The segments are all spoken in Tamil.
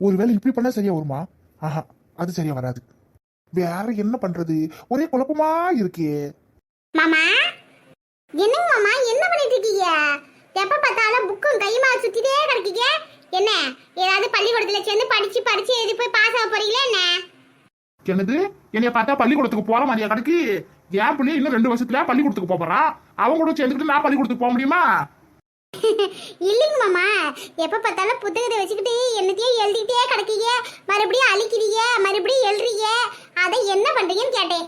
ஒருவேளை இப்படி பண்ணா சரியா வருமா? ஆஹா அது சரியா வராது. வேற என்ன பண்றது? ஒரே குழப்பமா இருக்கே. மாமா? என்னங்க மாமா என்ன பண்ணிட்டு இருக்கீங்க? எப்ப பார்த்தாலும் புக்கும் கையுமா சுத்திட்டே கிடக்கீங்க. என்ன ஏதாவது பள்ளிக்கூடத்துல சேர்ந்து படிச்சு படிச்சு எழுதி போய் பாஸ் ஆக போறீங்களா என்ன? என்னது? என்னைய பார்த்தா பள்ளிக்கூடத்துக்கு போற மாதிரியா கணக்கு என் பிள்ளைய இன்னும் ரெண்டு வருஷத்துல பள்ளிக்கூடத்துக்கு போறான் அவங்க கூட சேர்ந்துக்கிட்டு நான் பள்ளிக்கூடத்துக்கு போக முடியுமா? இல்லைங்க மாமா. எப்ப பார்த்தாலும் புத்தகத்தை வச்சுக்கிட்டு என்னத்தையும் எழுதிட்டே கிடக்கீங்க. மறுபடியும் அழிக்கிறீங்க மறுபடியும் எழுறீங்க. அதை என்ன பண்றீங்கன்னு கேட்டேன்.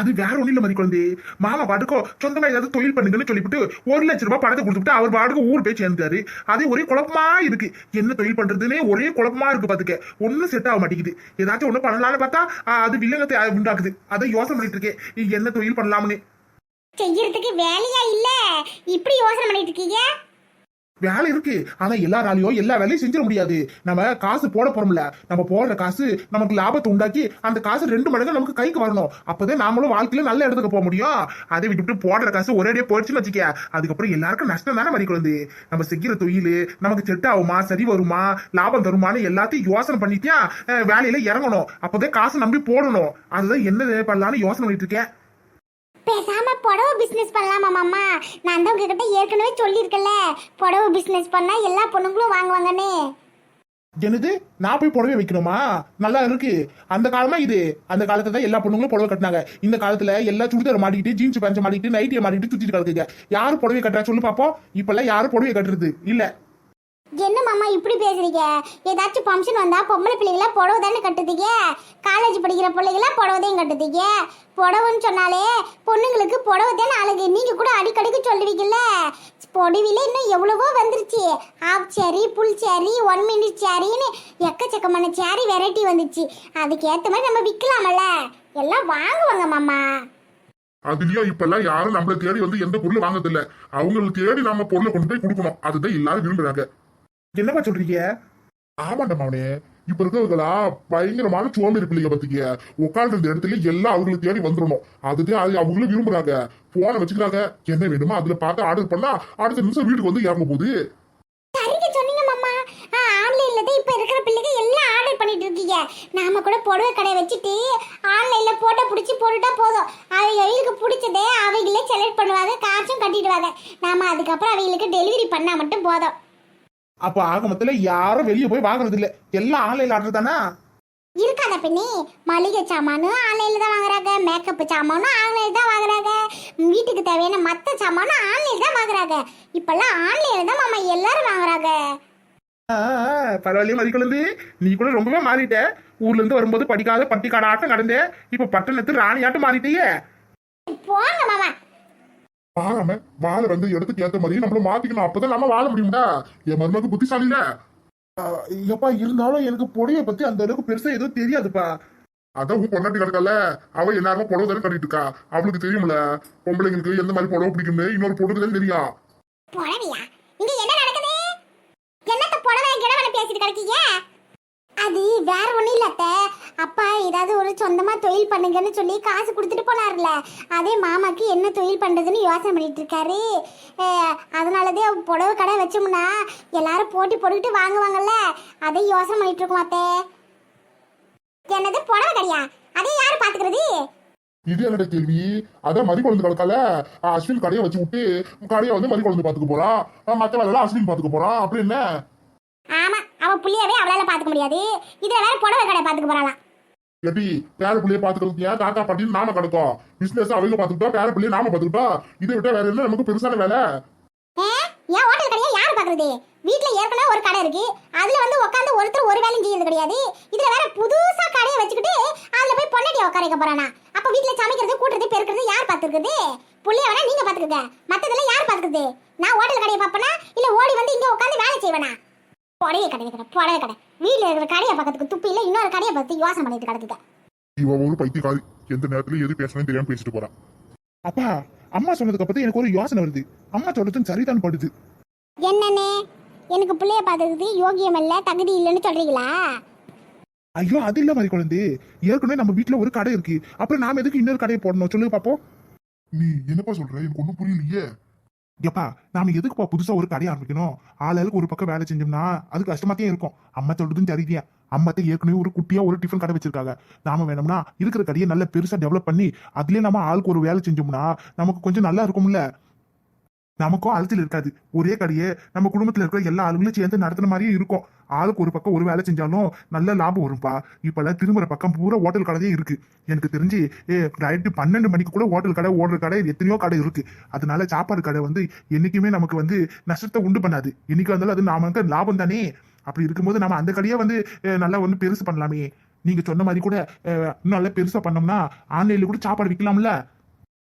அது வேற ஒண்ணும் இல்ல மதி குழந்தை. மாமா பாட்டுக்கோ சொந்தமா ஏதாவது தொழில் பண்ணுங்கன்னு சொல்லிவிட்டு ஒரு லட்சம் ரூபாய் பணத்தை கொடுத்துட்டு அவர் பாட்டுக்கு ஊர் போய் சேர்ந்தாரு அதே ஒரே குழப்பமா இருக்கு. என்ன தொழில் பண்றதுன்னே ஒரே குழப்பமா இருக்கு பாத்துக்க. ஒண்ணும் செட் ஆக மாட்டேங்குது. ஏதாச்சும் ஒண்ணு பண்ணலாம்னு பார்த்தா அது வில்லங்கத்தை உண்டாக்குது. அதை யோசனை பண்ணிட்டு இருக்கேன். என்ன தொழில் பண்ணலாம்னு. செய்யறதுக்கு வேலையா இல்ல? இப்படி யோசனை பண்ணிட்டு இருக்கீங்க? வேலை இருக்கு. ஆனா எல்லாராலையும் எல்லா வேலையும் செஞ்சிட முடியாது. நம்ம காசு போட போறோம்ல. நம்ம போடுற காசு நமக்கு லாபத்தை உண்டாக்கி அந்த காசு ரெண்டு மடங்கு நமக்கு கைக்கு வரணும். அப்பதான் நாமளும் வாழ்க்கையில நல்ல இடத்துக்கு போக முடியும். அதை விட்டுட்டு போடுற காசு ஒரேடியே போயிடுச்சுன்னு வச்சுக்க அதுக்கப்புறம் எல்லாருக்கும் நஷ்டம் தானே மறி குழந்தை. நம்ம செய்கிற தொழில் நமக்கு செட் ஆகுமா சரி வருமா லாபம் தருமான்னு எல்லாத்தையும் யோசனை பண்ணிட்டியா வேலையில இறங்கணும். அப்பதான் காசு நம்பி போடணும். அதுதான் என்ன பண்ணலான்னு யோசனை பண்ணிட்டு இருக்கேன். பேசாம புடவை பிசினஸ் பண்ணலாமா மாமா? நான் தான் உங்ககிட்ட ஏற்கனவே சொல்லியிருக்கல புடவை பிசினஸ் பண்ணா எல்லா பொண்ணுங்களும் வாங்குவாங்கன்னு. என்னது? நான் போய் புடவை வைக்கணுமா? நல்லா இருக்கு. அந்த காலமா இது. அந்த காலத்துல தான் எல்லா பொண்ணுங்களும் புடவை கட்டினாங்க. இந்த காலத்துல எல்லா சுடிதார் மாட்டிக்கிட்டு ஜீன்ஸ் பேண்ட் மாட்டிக்கிட்டு நைட்டியை மாட்டிக்கிட்டு சுத்திட்டு கிடக்குங்க. யாரும் புடவை கட்டுறா சொல்லு பாப்போம். இப்பெல்லாம் யாரும் புடவை கட்டுறது? இல்ல. என்ன மாமா இப்படி பேசுறீங்க? ஏதாச்சும் ஃபங்க்ஷன் வந்தா பொம்பளை பிள்ளைங்களா புடவை தானே கட்டுதீங்க? காலேஜ் படிக்கிற பிள்ளைங்களா புடவதையும் கட்டுதீங்க? புடவைன்னு சொன்னாலே பொண்ணுங்களுக்கு புடவை தானே அழகு. நீங்க கூட அடிக்கடிக்கு சொல்லுவீங்கல்ல? புடவையில இன்னும் எவ்வளவோ வந்துருச்சு. ஹாஃப் சேரி புல் சேரி ஒன் மினிட் சேரின்னு எக்கச்சக்கமான சேரி வெரைட்டி வந்துச்சு. அதுக்கேற்ற மாதிரி நம்ம விற்கலாமல்ல எல்லாம் வாங்குவாங்க மாமா. அதுலயும் இப்ப எல்லாம் யாரும் நம்மளை தேடி வந்து எந்த பொருளும் வாங்குறது இல்ல அவங்களுக்கு தேடி நம்ம பொருளை கொண்டு போய் கொடுக்கணும். அதுதான் எல்லாரும் விரும்புறாங்க. என்னப்பா சொல்றீங்க? ஆமாண்டா மாவனே. இப்ப இருக்கிறவங்களா பயங்கரமான சோம்பேறி பிள்ளைங்க பத்திக்க உட்கார்ந்து இருந்த இடத்துல எல்லாம் அவங்களுக்கு தேடி வந்துடணும் அதுதான் அது அவங்களும் விரும்புறாங்க. போன வச்சுக்கிறாங்க. என்ன வேணுமோ அதுல பார்த்து ஆர்டர் பண்ணா அடுத்த நிமிஷம் வீட்டுக்கு வந்து இறங்க போகுது. சரிங்க சொன்னீங்க மாமா. ஆன்லைன்ல தான் இப்போ இருக்கிற பிள்ளைங்க எல்லாம் ஆர்டர் பண்ணிட்டு இருக்கீங்க. நாம கூட புடவை கடை வச்சுட்டு ஆன்லைன்ல போட்டோ பிடிச்சி போட்டுட்டா போதும். அவங்களுக்கு பிடிச்சதே அவங்களே செலக்ட் பண்ணுவாங்க காசும் கட்டிடுவாங்க. நாம அதுக்கப்புறம் அவங்களுக்கு டெலிவரி பண்ணா மட்டும் போதும். அப்ப ஆக மொத்தத்துல யாரும் வெளியே போய் வாங்குறது இல்ல எல்லாம் ஆன்லைன்ல ஆர்டர் தானா? இருக்காத பின்னி மளிகை சாமானும் ஆன்லைன்ல தான் வாங்குறாங்க. மேக்கப் சாமானும் ஆன்லைன்ல தான் வாங்குறாங்க. வீட்டுக்கு தேவையான மத்த சாமானும் ஆன்லைன்ல தான் வாங்குறாங்க. இப்பெல்லாம் ஆன்லைன்ல தான் மாமா எல்லாரும் வாங்குறாங்க. பரவாயில்லையே மதிக்குழந்து நீ கூட ரொம்பவே மாறிட்ட. ஊர்ல இருந்து வரும்போது படிக்காத பட்டிக்காட ஆட்டம் நடந்தே. இப்ப பட்டணத்து ராணியாட்டம் மாறிட்டியே. போங்க வாழாம வாழ வந்து இடத்துக்கு ஏத்த மாதிரி நம்மள மாத்திக்கணும். அப்பதான் நம்ம வாழ முடியும்டா. என் மருமக்கு புத்திசாலில எப்பா இருந்தாலும் எனக்கு புடவைய பத்தி அந்த அளவுக்கு பெருசா எதுவும் தெரியாதுப்பா. அதான் உன் பொண்டாட்டி கிடக்கல அவ எல்லாருமே புடவை தானே கட்டிட்டு இருக்கா? அவளுக்கு தெரியும்ல. பொம்பளைங்களுக்கு எந்த மாதிரி புடவை பிடிக்கும்னு இன்னொரு பொண்ணுக்கு தான் தெரியும். புடவையா? இங்க என்ன நடக்குது? என்னத்த புடவை கிடவனை பேசிட்டு கிடக்கீங்க? அது வேற ஒண்ணும் இல்ல அத்தை. அப்பா ஏதாவது ஒரு சொந்தமா தொழில் பண்ணுங்கன்னு சொல்லி காசு கொடுத்துட்டு போனார்ல அதே மாமாக்கு என்ன தொழில் பண்றதுன்னு யோசனை பண்ணிட்டு இருக்காரு. அஹ், அதனாலதான் புடவை கடை வச்சோம்னா எல்லாரும் போட்டி போட்டுக்கிட்டு வாங்குவாங்கல்ல. அதை யோசனை பண்ணிட்டு இருக்கோம் அத்தை. என்னது புடவை கடையா? அதை யாரு பாத்துக்கிறது? இது என்னோட கேள்வி? அதான் மறி குழந்தை கிடக்கால. அஸ்வின் கடையை வச்சு விட்டு கடையை வந்து மறி குழந்தை பாத்துக்க போறான் மத்த வேலை அஸ்வின் பாத்துக்க போறான் அப்படி என்ன? ஆமா அவ புள்ளியவே அவளால பாத்துக்க முடியாது. இதுல வேற புடவை கடை பாத்துக்க போறாளாம். எப்படி பேர பிள்ளைய பாத்துக்கிறதுக்கு ஏன் தாத்தா பாட்டின்னு நாம கிடக்கும் பிசினஸ் அவங்க பாத்துக்கிட்டோம் பேர பிள்ளைய நாம பாத்துக்கிட்டோம் இதை விட்டா வேற என்ன? நமக்கு பெருசான வேலை. ஏ, என் ஹோட்டல் கடையை யாரு பாக்குறது வீட்ல ஏற்கனவே ஒரு கடை இருக்கு. அதுல வந்து உட்காந்து ஒருத்தர் ஒரு வேலையும் செய்யறது கிடையாது. இதுல வேற புதுசா கடையை வச்சுக்கிட்டு அதுல போய் பொண்டாட்டிய உட்கார வைக்க போறானா அப்ப வீட்ல சமைக்கிறது கூட்டுறது பெருக்கிறது யார் பாத்துக்கிறது புள்ளைய வேணா நீங்க பாத்துக்கங்க மத்ததெல்லாம் யார் பாத்துக்கிறது நான் ஹோட்டல் கடையை பாப்பனா இல்ல ஓடி வந்து இங்க உட்காந்து வேலை செய்வேனா? புடவை கடை கடை புடவை கடை. வீட்ல இருக்கிற கடையை பக்கத்துக்கு துப்பி இல்ல இன்னொரு கடையை பார்த்து யோசனை பண்ணிட்டு கிடக்குது. இவ ஒரு பைத்தியக்காரி. எந்த நேரத்துல எது பேசணும் தெரியாம பேசிட்டு போறான் அப்பா அம்மா சொன்னதுக்கு அப்புறம் எனக்கு ஒரு யோசனை வருது. அம்மா சொல்றதும் சரிதான் படுது. என்னண்ணே? எனக்கு பிள்ளைய பார்த்ததுக்கு யோகியம் இல்ல தகுதி இல்லைன்னு சொல்றீங்களா? ஐயோ அது இல்ல மாதிரி குழந்தை. ஏற்கனவே நம்ம வீட்ல ஒரு கடை இருக்கு. அப்புறம் நாம எதுக்கு இன்னொரு கடையை போடணும்? சொல்லுங்க பாப்போம். நீ என்னப்பா சொல்ற? எனக்கு ஒண்ணும் புரியலையே. எப்பா நாம எதுக்குப்பா புதுசா ஒரு கடை ஆரம்பிக்கணும்? ஆளுக்கு ஒரு பக்கம் வேலை செஞ்சோம்னா அது கஷ்டமாத்தே இருக்கும். அம்மா சொல்றதும் சரிதான். அம்மாத்த ஏற்கனவே ஒரு குட்டியா ஒரு டிஃபன் கடை வச்சிருக்காங்க. நாம வேணும்னா இருக்கிற கடையை நல்ல பெருசா டெவலப் பண்ணி அதுலயே நம்ம ஆளுக்கு ஒரு வேலை செஞ்சோம்னா நமக்கு கொஞ்சம் நல்லா இருக்கும்ல? நமக்கும் அழுத்தல் இருக்காது. ஒரே கடையே நம்ம குடும்பத்துல இருக்கிற எல்லா ஆளுங்களும் சேர்ந்து நடத்துன மாதிரியும் இருக்கும். ஆளுக்கு ஒரு பக்கம் ஒரு வேலை செஞ்சாலும் நல்ல லாபம் வரும்பா. இப்பெல்லாம் திரும்புற பக்கம் பூரா ஹோட்டல் கடை இருக்கு. எனக்கு தெரிஞ்சு ஏ நைட்டு பன்னெண்டு மணிக்கு கூட ஹோட்டல் கடை ஓடுற கடை எத்தனையோ கடை இருக்கு. அதனால சாப்பாடு கடை வந்து என்னைக்குமே நமக்கு வந்து நஷ்டத்தை உண்டு பண்ணாது. என்னைக்கு வந்தாலும் அது நமக்கு லாபம் தானே. அப்படி இருக்கும்போது நம்ம அந்த கடையை வந்து நல்லா வந்து பெருசு பண்ணலாமே. நீங்க சொன்ன மாதிரி கூட இன்னும் நல்லா பெருசா பண்ணோம்னா ஆன்லைன்ல கூட சாப்பாடு விற்கலாம்ல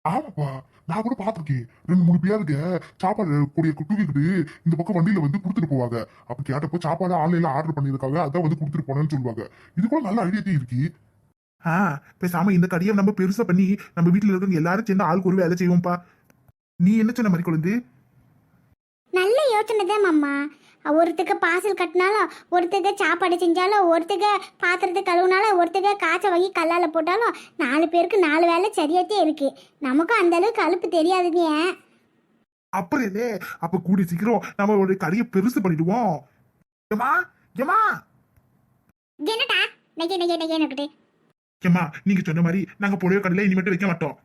ஆமாப்பா. நான் கூட பாத்திருக்கேன் ரெண்டு மூணு பேருக்கு சாப்பாடு கூடிய தூக்கிக்கிட்டு இந்த பக்கம் வண்டியில வந்து கொடுத்துட்டு போவாங்க. அப்ப கேட்டப்போ சாப்பாடு ஆன்லைன்ல ஆர்டர் பண்ணிருக்காங்க அதான் வந்து கொடுத்துட்டு போனேன்னு சொல்லுவாங்க. இது கூட நல்ல ஐடியா இருக்கு. ஆ பேசாம இந்த கடையை நம்ம பெருசா பண்ணி நம்ம வீட்டுல இருக்கிறவங்க எல்லாரும் சேர்ந்து ஆளுக்கு ஒரு வேலை செய்வோம்ப்பா. நீ என்ன சொன்ன மாதிரி குழந்தை? யோசனை தான் மாமா. ஒருத்தருக்கு பாசல் கட்டினாலும் ஒருத்தருக்கு சாப்பாடு செஞ்சாலும் ஒருத்தருக்கு பாத்திரத்தை கழுவுனாலும் ஒருத்தருக்கு காய்ச்ச வாங்கி கல்லால் போட்டாலும் நாலு பேருக்கு நாலு வேலை சரியாத்தே இருக்கு. நமக்கும் அந்த அளவுக்கு அலுப்பு தெரியாதுங்க. அப்புறம் என்ன அப்ப கூடி சீக்கிரம் நம்ம ஒரு கடையை பெருசு பண்ணிடுவோம். ஏமா ஏமா என்னடா? நெகை நெகை நெகை நக்கிட்டு ஏமா நீங்க சொன்ன மாதிரி நாங்க புடவை கடையில இனிமேட்டு வைக்க மாட்டோம்.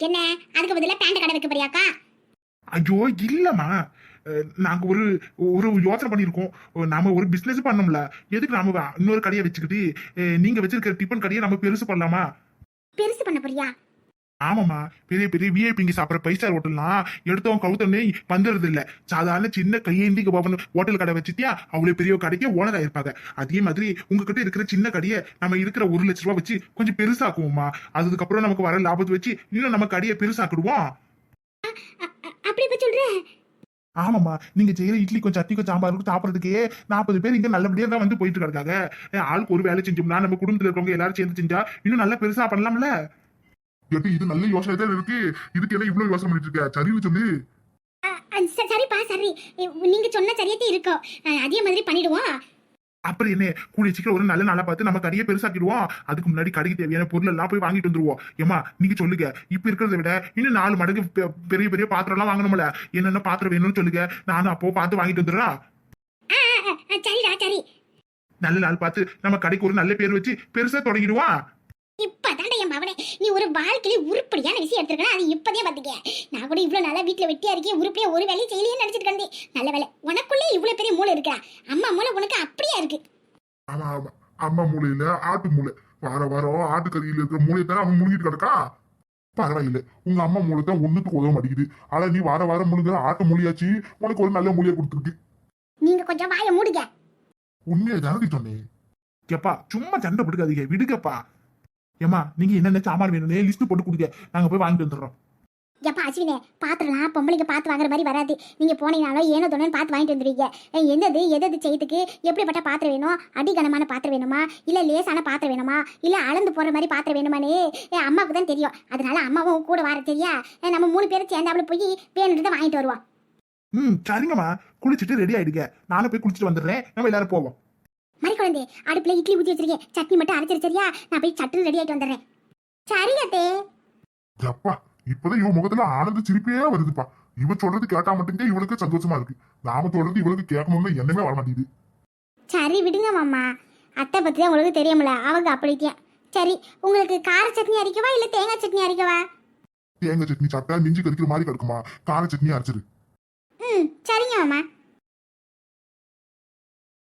என்ன? அதுக்கு பதிலாக பேண்ட் கடை வைக்க போறியாக்கா? ஐயோ இல்லம்மா. அஹ், நாங்க ஒரு ஒரு யோசனை பண்ணியிருக்கோம். நாம ஒரு பிசினஸ் பண்ணோம்ல. எதுக்கு நாம இன்னொரு கடையை வச்சுக்கிட்டு அஹ், நீங்க வச்சிருக்கிற டிஃபன் கடையை நம்ம பெருசு பண்ணலாமா? பெருசு பண்ண போறியா? ஆமாம்மா. பெரிய பெரிய விஐபிங்க சாப்பிட்ற ஸ்டார் ஹோட்டல்லாம் எடுத்தவன் கவுத்தனே வந்துடுறது இல்ல. சாதாரண சின்ன கையேந்தி பவன் ஹோட்டல் கடை வச்சுட்டியா அவ்வளவு பெரிய கடைக்கு ஓனர் ஆயிருப்பாங்க அதே மாதிரி உங்ககிட்ட இருக்கிற சின்ன கடையை நம்ம இருக்கிற ஒரு லட்ச ரூபா வச்சு கொஞ்சம் பெருசாக்குவோம்மா. அதுக்கப்புறம் நமக்கு வர லாபத்தை வச்சு இன்னும் நம்ம கடையை பெருசாக்கிடுவோம். அப்படி இப்ப சொல்ற? ஆமாம்மா நீங்க செய்யற இட்லிக்கும் சட்னிக்கும் சாம்பாருக்கும் சாப்பிடறதுக்கே நாற்பது பேர் இங்க நல்லபடியா தான் வந்து போயிட்டு இருக்காங்க ஆளுக்கு ஒரு வேலை செஞ்சோம்னா நம்ம குடும்பத்துல இருக்கவங்க எல்லாரும் சேர்ந்து செஞ்சா இன்னும் நல்லா பெருசா பண்ணலாம்ல? ஏட்டி இது நல்ல யோசனை தான் இருக்கு? இதுக்கு என்ன இவ்வளவு யோசனை பண்ணிட்டு இருக்க? சரின்னு சொல்லு. சரிப்பா சரி. நீங்க சொன்ன சரியாத்தே இருக்கும் அதே மாதிரி பண்ணிடுவோம். அப்புறம் என்ன கூடிய சீக்கிரம் ஒரு நல்ல நாளா பார்த்து நம்ம கடையை பெருசாக்கிடுவோம். அதுக்கு முன்னாடி கடைக்கு தேவையான பொருள் எல்லாம் போய் வாங்கிட்டு வந்துருவோம். ஏமா நீங்க சொல்லுங்க. இப்ப இருக்கிறத விட இன்னும் நாலு மடங்கு பெரிய பெரிய பாத்திரம் எல்லாம் வாங்கணும்ல. என்னென்ன பாத்திரம் வேணும்னு சொல்லுங்க. நானும் அப்போ பார்த்து வாங்கிட்டு சரி. நல்ல நாள் பார்த்து நம்ம கடைக்கு ஒரு நல்ல பேர் வச்சு பெருசா தொடங்கிடுவோம். இப்பதான்டா என் மவனே. நீ ஒரு வாழ்க்கையில உருப்படியான விஷயம் எடுத்திருக்கா அது இப்பதே பாத்துக்க நான் கூட இவ்வளவு நாளா வீட்டுல வெட்டியா இருக்கேன் உருப்படியா ஒரு வேலையும் செய்யலையே நினைச்சிட்டு கண்டேன் நல்ல வேலை. உனக்குள்ளே இவ்வளவு பெரிய மூளை இருக்கா? அம்மா மூளை உனக்கு அப்படியே இருக்கு. ஆமா ஆமா. அம்மா மூளையில ஆட்டு மூளை. வார வாரம் ஆட்டுக்கறியில இருக்கிற மூளையை தானே அவன் முழுங்கிட்டு கிடக்கா? பரவாயில்ல. உங்க அம்மா மூளை தான் ஒண்ணுக்கு உதவ மாட்டேங்குது. ஆனா நீ வார வாரம் முழுங்குற ஆட்டு மொழியாச்சு உனக்கு ஒரு நல்ல மொழியை கொடுத்துருக்கு. நீங்க கொஞ்சம் வாயை மூடுங்க. உண்மையை தானே சொன்னேன்? எப்பா சும்மா சண்டை போட்டுக்காதீங்க. விடுங்கப்பா. ஏமா நீங்க என்னென்ன சாமான் வேணும்னு லிஸ்ட் போட்டு கொடுங்க. நாங்க போய் வாங்கிட்டு வந்துடுறோம். எப்பா அஸ்வினே பாத்திரலாம் பொம்பளைங்க பார்த்து வாங்குற மாதிரி வராது. நீங்க போனீங்கனாலும் ஏனோ தோணுன்னு பார்த்து வாங்கிட்டு வந்துருவீங்க அஹ் எந்தது எதது செய்யறதுக்கு? எப்படிப்பட்ட பாத்திரம் வேணும்? அடிகனமான பாத்திரம் வேணுமா? இல்ல லேசான பாத்திரம் வேணுமா? இல்ல அளந்து போற மாதிரி பாத்திரம் வேணுமானே? அம்மாவுக்கு தான் தெரியும். அதனால அம்மாவும் கூட வர தெரியா நம்ம மூணு பேரும் சேர்ந்தாப்புல போய் வேணுன்றதை வாங்கிட்டு வருவோம். ம் சரிங்கம்மா. குளிச்சுட்டு ரெடி ஆயிடுங்க. நானும் போய் குளிச்சுட்டு வந்துடுறேன். நம்ம எல்லாரும் போவோம். குழந்தை அடுப்புல இட்லி ஊத்தி வச்சிருக்கேன். சட்னி மட்டும் அரைச்சிரு சரியா? நான் போய் சட்டுன்னு ரெடி ஆயிட்டு வந்துடுறேன். சரி அத்தே. அப்பா இப்பதான் இவன் முகத்துல ஆனந்த சிரிப்பே வருதுப்பா. இவ சொல்றது கேட்டா மட்டும்தான் இவளுக்கு சந்தோஷமா இருக்கு. நாம சொல்றது இவளுக்கு கேட்கணும்னு எண்ணமே வர மாட்டேங்குது. சரி விடுங்க மாமா. அத்தை பத்தி தான் உங்களுக்கு தெரியுமில்ல அவங்க அப்படித்தான் சரி உங்களுக்கு கார சட்னி அரைக்கவா இல்ல தேங்காய் சட்னி அரைக்கவா? தேங்காய் சட்னி சாப்பிட்டா நெஞ்சு கறிக்கிற மாதிரி கிடக்குமா கார சட்னி அரைச்சிரு. ம் சரிங்க மாமா.